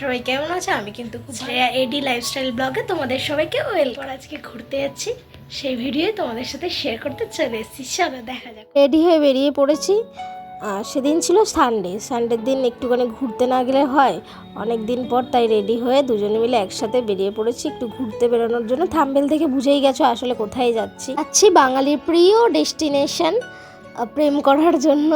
সবাই কেমন আছো? আমি কিন্তু খুব এডি লাইফস্টাইল ব্লগে তোমাদের সবাইকে ওয়েলকাম। আজকে ঘুরতে যাচ্ছি। সেই ভিডিও তোমাদের সাথে শেয়ার করতে চলে এসেছি। চলো দেখা যাক। রেডি হয়ে বেরিয়ে পড়েছি। সেদিন ছিল সানডে সানডের দিন একটুখানি ঘুরতে না গেলে হয়। অনেক দিন পর তাই রেডি হয়ে দুজনে মিলে একসাথে বেরিয়ে পড়েছি একটু ঘুরতে বেরোনোর জন্য। থাম্বেল থেকে বুঝেই গেছো আসলে কোথায় যাচ্ছি। যাচ্ছি বাঙালির প্রিয় ডেস্টিনেশন প্রেম করার জন্য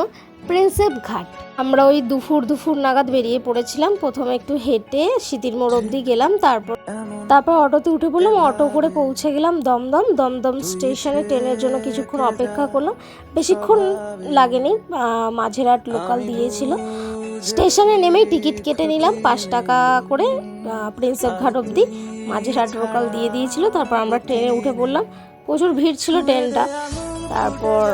প্রিন্সেপ ঘাট। আমরা ওই দুপুর দুপুর নাগাদ বেরিয়ে পড়েছিলাম। প্রথমে একটু হেঁটে স্মৃতির মোড় অবধি গেলাম, তারপর তারপর অটোতে উঠে পড়লাম, অটো করে পৌঁছে গেলাম দমদম। দমদম স্টেশনে ট্রেনের জন্য কিছুক্ষণ অপেক্ষা করলাম। বেশিক্ষণ লাগেনি মাঝেরহাট লোকাল দিয়েছিল। স্টেশনে নেমেই টিকিট কেটে নিলাম, পাঁচ টাকা করে প্রিন্সেপ ঘাট অবধি। মাঝেরহাট লোকাল দিয়ে দিয়েছিল, তারপর আমরা ট্রেনে উঠে পড়লাম। প্রচুর ভিড় ছিল ট্রেনটা। তারপর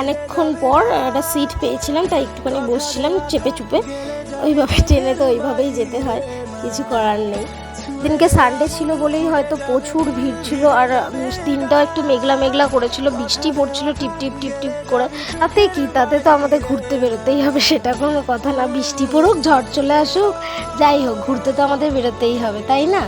অনেকক্ষণ পর একটা সিট পেয়েছিলাম, তাই একটুখানি বসছিলাম চেপে চুপে। ওইভাবে ট্রেনে তো ওইভাবেই যেতে হয়, কিছু করার নেই। দিনকে সানডে ছিল বলেই হয়তো প্রচুর ভিড় ছিল, আর দিনটাও একটু মেঘলা মেঘলা করেছিল, বৃষ্টি পড়ছিল, টিপ টিপ টিপ টিপ করে। তাতে কি? তাতে তো আমাদের ঘুরতে বেরোতেই হবে, সেটা কোনো কথা না। বৃষ্টি পড়ুক, ঝড় চলে আসুক, যাই হোক, ঘুরতে তো আমাদের বেরোতেই হবে, তাই না?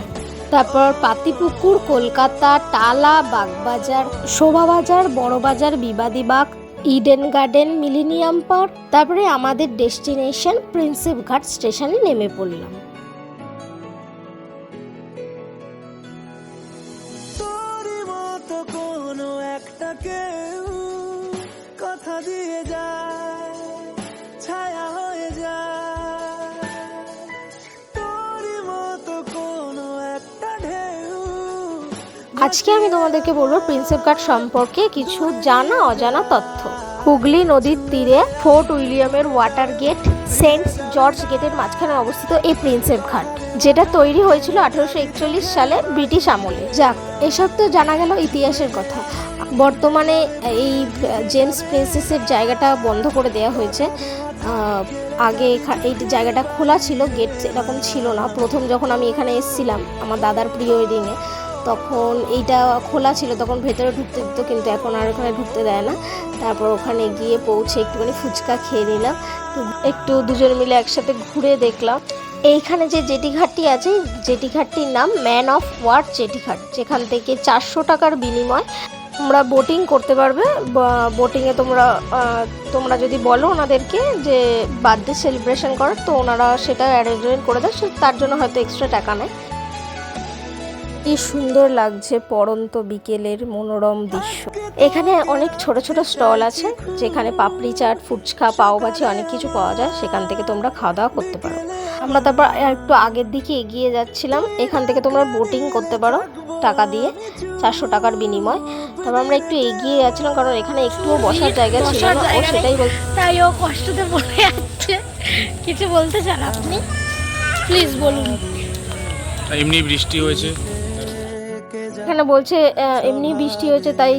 তারপর Patipukur, Kolkata, Tala, Baghbazar, Shobhabazar, Burrabazar, Bibadibag, Eden garden, Millennium park, তারপরে আমাদের ডেস্টিনেশন প্রিন্সেপ ঘাট স্টেশনে নেমে পড়লাম। কথা দিয়ে যায়। আজকে আমি তোমাদেরকে বলব প্রিন্সেপ ঘাট সম্পর্কে কিছু জানা, অজানা তথ্য। হুগলি নদীর তীরে ফোর্ট উইলিয়ামের ওয়াটার গেট, সেন্ট জর্জ গেটের মাঝখানে অবস্থিত এই প্রিন্সেপ ঘাট, যেটা তৈরি হয়েছিল আঠারোশো একচল্লিশ সালে ব্রিটিশ আমলে। যাক, এসব তো জানা গেল ইতিহাসের কথা। বর্তমানে এই জেমস প্রিন্সেসের জায়গাটা বন্ধ করে দেওয়া হয়েছে। আগে এই জায়গাটা খোলা ছিল, গেট এরকম ছিল না। প্রথম যখন আমি এখানে এসেছিলাম, আমার দাদার প্রি ওয়েডিংয়ে তখন এইটা খোলা ছিল, তখন ভেতরে ঢুকতে দিত, কিন্তু এখন আর ওখানে ঢুকতে দেয় না। তারপর ওখানে গিয়ে পৌঁছে একটুখানি ফুচকা খেয়ে নিলাম। একটু দুজন মিলে একসাথে ঘুরে দেখলাম। এইখানে যে জেটি ঘাটটি আছে জেটি ঘাটটির নাম ম্যান অফ ওয়ার্ড জেটি ঘাট যেখান থেকে চারশো টাকার বিনিময় তোমরা বোটিং করতে পারবে। বোটিংয়ে তোমরা তোমরা যদি বলো ওনাদেরকে যে বার্থডে সেলিব্রেশন করার তো ওনারা সেটা অ্যারেঞ্জমেন্ট করে দেয় তার জন্য হয়তো এক্সট্রা টাকা নেয়। কি সুন্দর লাগছে পড়ন্ত বিকেলের মনোরম দৃশ্য। এখানে অনেক ছোট ছোট স্টল আছে যেখানে পাপড়ি চাট ফুচকা পাওভাজি অনেক কিছু পাওয়া যায় সেখান থেকে তোমরা খাওয়া দাওয়া করতে পারো। আমরা তারপর একটু আগের দিকে এগিয়ে যাচ্ছিলাম এখান থেকে তোমরা বোটিং করতে পারো টাকা দিয়ে চারশো টাকার বিনিময়। তারপর আমরা একটু এগিয়ে যাচ্ছিলাম কারণ এখানে একটুও বসার জায়গা ছিল না ও সেটাই বল তাই ও কষ্টতে পড়ে যাচ্ছে। কিছু বলতে চান আপনি? প্লিজ বলুন। এমনি বৃষ্টি হয়েছে। এখানে বলছে এমনি বৃষ্টি হয়েছে তাই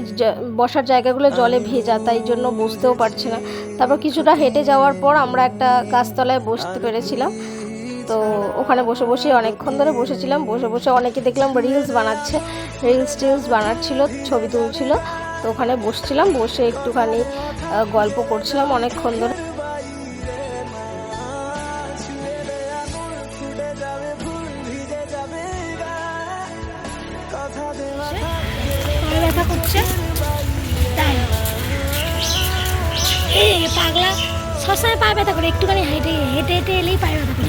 বসার জায়গাগুলো জলে ভেজা তাই জন্য বসতেও পারছে না। তারপর কিছুটা হেঁটে যাওয়ার পর আমরা একটা গাছতলায় বসতে পেরেছিলাম। তো ওখানে বসে বসে অনেকক্ষণ ধরে বসেছিলাম বসে বসে অনেকে দেখলাম রিলস বানাচ্ছে রিলস টিলস বানাচ্ছিল ছবি তুলছিল। তো ওখানে বসছিলাম বসে একটুখানি গল্প করছিলাম অনেকক্ষণ ধরে। ব্যথা করছে তাই। এই পাগলা সবসময় পায়ে ব্যথা করে একটুখানি হেঁটে হেঁটে হেঁটে এলেই পায়ে ব্যথা করে।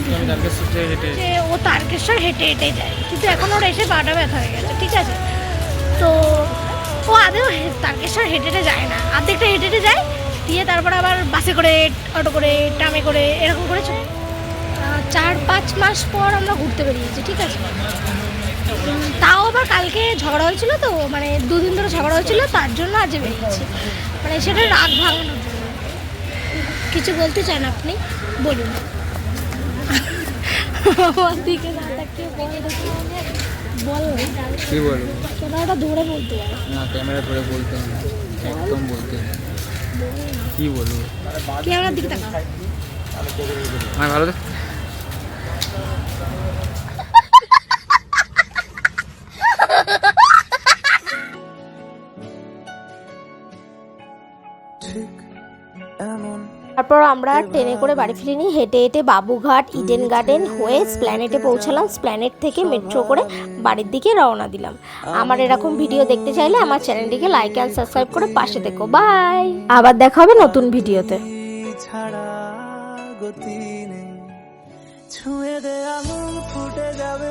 যে ও তারকেশ্বর হেঁটে হেঁটে যায়। কিন্তু এখন ওর এসে পাটা ব্যথা হয়ে গেছে ঠিক আছে? তো ও আদেও তারকেশ্বর হেঁটে হেঁটে যায় না। আর্ধেকটা হেঁটে হেঁটে যায় দিয়ে তারপর আবার বাসে করে অটো করে ট্রামে করে এরকম করে চার পাঁচ মাস পর আমরা ঘুরতে বেরিয়েছি ঠিক আছে? তাও আবার কালকে ঝগড়া হয়েছিল তো মানে দুদিন ধরে ঝগড়া হয়েছিল তার জন্য আজ বেরিয়েছি। মানে সেটা রাগ ভাঙানোর জন্য। কিছু বলতে চান আপনি? বলুন। আমার দিকে না তাকিয়ে বল দেখি। বল কি বলব ক্যামেরাটা দৌড়ে বলতে পারো। না ক্যামেরা ধরে বলতে হবে একদম বলতে হবে। কি বলব? ক্যামেরার দিকে তাকাও। আমি ভালো তারপর আমরা ট্রেনে করে বাড়ি ফিরিনি হেঁটে হেঁটে বাবুঘাট ইডেন গার্ডেন হয়ে স্প্ল্যানেটে পৌঁছালাম। স্প্ল্যানেট থেকে মেট্রো করে বাড়ির দিকে রওনা দিলাম। আমার এরকম ভিডিও দেখতে চাইলে আমার চ্যানেলটিকে লাইক অ্যান্ড সাবস্ক্রাইব করে পাশে দেখো বাই আবার দেখা হবে নতুন ভিডিওতে। ছাড়া গতি নেই। ছুঁয়ে ফুটে যাবে